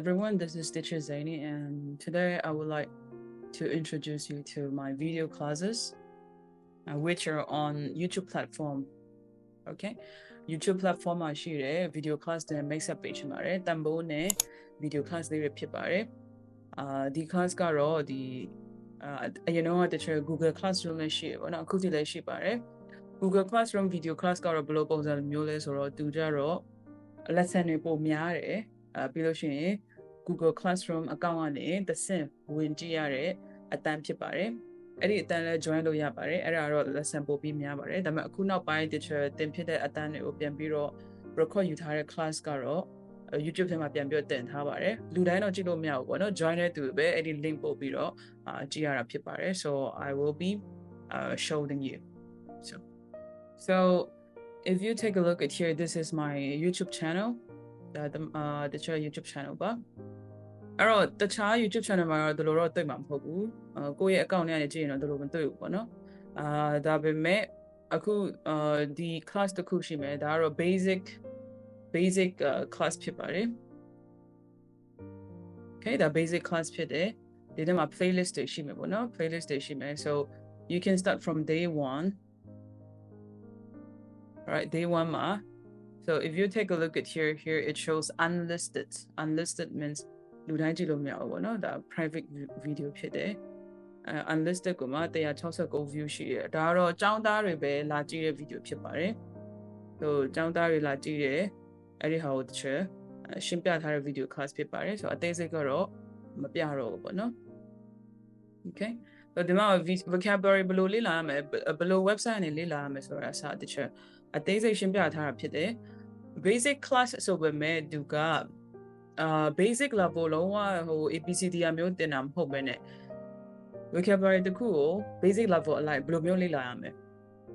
Everyone, this is Teacher Zaini, and today I would like to introduce you to my video classes, uh, which are on YouTube platform. Okay, YouTube platform မှာရှိတဲ့ video class တွေ mix up page မှာတယ်တန်ဖိုးနဲ့ video class တွေဖြစ်ပါတယ်အာဒီ class ကတော့ဒီအာအရင်တော့တချို့ Google Classroom နဲ့ရှိရပါတော့အခုဒီလည်းရှိပါတယ် Google Classroom video class ကတော့ဘယ်လိုပုံစံမျိုးလဲဆိုတော့သူကြတော့ lesson တွေပိုများတယ် အဲပြီးလို့ရှိရင် Google Classroom account ကနေသစင်ဝင်ကြည့်ရတဲ့အတန်းဖြစ်ပါတယ်အဲ့ဒီအတန်းလဲ join လုပ်ရပါတယ်အဲ့ဒါတော့ lesson ပို့ပြီးများပါတယ်ဒါပေမဲ့အခုနောက်ပိုင်း teacher တင်ဖြစ်တဲ့အတန်းတွေကိုပြန်ပြီးတော့ record ယူထားတဲ့ class ကတော့ YouTube ထဲမှာပြန်ပြီးတင်ထားပါတယ်လူတိုင်းတော့ကြည့်လို့မရဘူးပေါ့နော် join တဲ့သူပဲအဲ့ဒီ link ပို့ပြီးတော့အာကြည့်ရတာဖြစ်ပါတယ် so I will be uh, showing you so so if you take a look at here this is my YouTube channel the the uh the YouTube channel ပါအဲ့တော့တခြား YouTube channel မှာတော့ဒီလိုတော့တွေ့မှာမဟုတ်ဘူးအကိုယ့်ရဲ့ account နဲ့ကြည့်ရင်တော့ဒီလိုမတွေ့ဘူးပေါ့နော်အာဒါပေမဲ့အခုအာဒီ class တစ်ခုရှိမယ်ဒါကတော့ basic basic uh, class ဖြစ်ပါတယ် okay ဒါ basic class ဖြစ်တယ်ဒီထဲမှာ playlist တွေရှိမယ်ပေါ့နော် playlist တွေရှိမယ် so you can start from day 1 right day 1မှာ so if you take a look at here here it shows unlisted unlisted means လူတိုင်းကြည့်လို့မရဘူးပေါ့နော်ဒါ private video ဖြစ်တယ်အဲ unlisted ကမှ169 view ရှိတယ်ဒါကတော့ចောင်းသားတွေပဲလာကြည့်တဲ့ video ဖြစ်ပါတယ်ဆိုចောင်းသားတွေလာကြည့်တယ်အဲ့ဒီဟာကိုတစ်ချက်ရှင်းပြထားတဲ့ video class ဖြစ်ပါတယ်ဆိုတော့အသေးစိတ်ကတော့မပြတော့ဘူးပေါ့နော် okay ဆိုတော့ဒီမှာ vocabulary ဘယ်လိုလေ့လာရမလဲဘယ်လို website နဲ့လေ့လာရမလဲဆိုတာအစားတစ်ချက်အသေးစိတ်ရှင်းပြထားတာဖြစ်တယ် basic class ဆိုပေမဲ့သူကအာ basic level လုံးဝဟို ABCD အမျိုးတင်တာမဟုတ်ဘဲနဲ့ vocabulary တခုကို basic level အလိုက်ဘယ်လိုမျိုးလေ့လာရမလဲ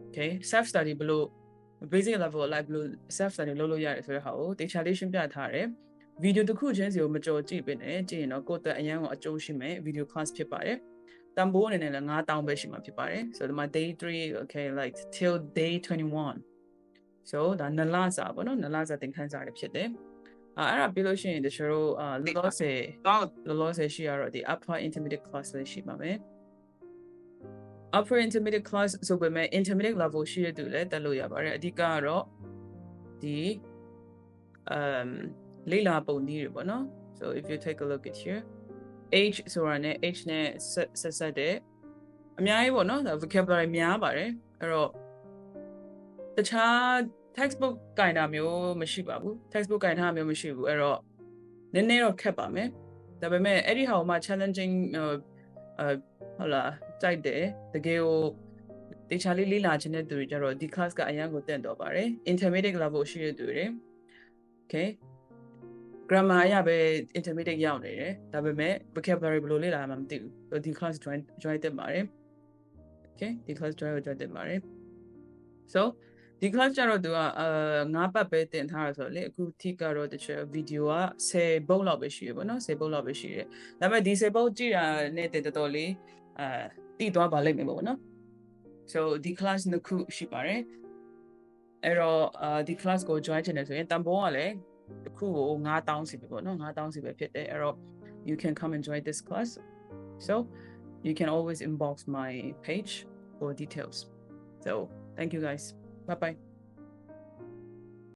okay self study ဘယ်လို basic level အလိုက်ဘယ်လို self study လုပ်လို့ရတယ်ဆိုတဲ့ဟာကိုတေချာလေးရှင်းပြထားတယ်ဗီဒီယိုတစ်ခုချင်းစီကိုမကြော်ကြည့်ပင်နဲ့ကြည့်ရင်တော့ကိုယ့်အတွက်အရန်ကိုအကျိုးရှိမယ် video class ဖြစ်ပါတယ်တန်ဖိုးအနေနဲ့လည်း9000ပဲရှိမှာဖြစ်ပါတယ်ဆိုတော့ဒီမှာ day 3 okay like till day 21 so ဒါနလစာပေါ့နော်နလစာသင်ခန်းစာတွေဖြစ်တယ်အဲ့ဒါပြီးလို့ရှိရင်တချို့တို့အာလောလောဆယ်လောလောဆယ်ရှိရတော့ဒီ upper intermediate class လေးရှိပါမယ် upper intermediate class ဆိုပေမဲ့ intermediate level ရှိတဲ့သူလည်းတက်လို့ရပါတယ်အဓိကကတော့ဒီ um လေ့လာပုံနည်းတွေပေါ့နော် so if you take a look at here h ဆိုတာနဲ့ h နဲ့ဆက်ဆက်တဲ့အများကြီးပေါ့နော် vocabulary များပါတယ်အဲ့တော့တခြား textbook ကင်တာမျိုးမရှိပါဘူး textbook ကင်ထားမျိုးမရှိဘူးအဲ့တော့နည်းနည်းတော့ခက်ပါမယ်ဒါပေမဲ့အဲ့ဒီဟာကိုမှ challenging ဟိုအဲဟုတ်လားကြိုက်တယ်တကယ်ကိုတေချာလေးလေ့လာခြင်းတဲ့သူတွေကြတော့ဒီ class ကအရန်ကိုတက်တော့ပါတယ် intermediate level ရှိတဲ့သူတွေ okay grammar အရပဲ intermediate ရောက်နေတယ်ဒါပေမဲ့ vocabulary ဘယ်လိုလေ့လာမှမသိဘူးဒီ class join join တက်ပါတယ် okay ဒီ class join ကို join တက်ပါတယ် so ဒီ class ကျတော့သူကအာငါးပတ်ပဲတင်ထားရဆိုတော့လေအခုထိကတော့တချို့ဗီဒီယိုက10ပုတ်လောက်ပဲရှိရပေါ့နော်10ပုတ်လောက်ပဲရှိတယ်ဒါပေမဲ့ဒီ10ပုတ်ကြည့်တာနဲ့တင်တော်တော်လေးအာတည်သွားပါလိမ့်မယ်ပေါ့နော် so ဒီ class နှစ်ခုရှိပါတယ်အဲ့တော့အာဒီ class ကို join ချင်တယ်ဆိုရင်တန်ဖိုးကလည်းတစ်ခုကို9000စီပဲပေါ့နော်9000စီပဲဖြစ်တယ်အဲ့တော့ you can come and join this class so you can always inbox my page for details so thank you guys Bye bye.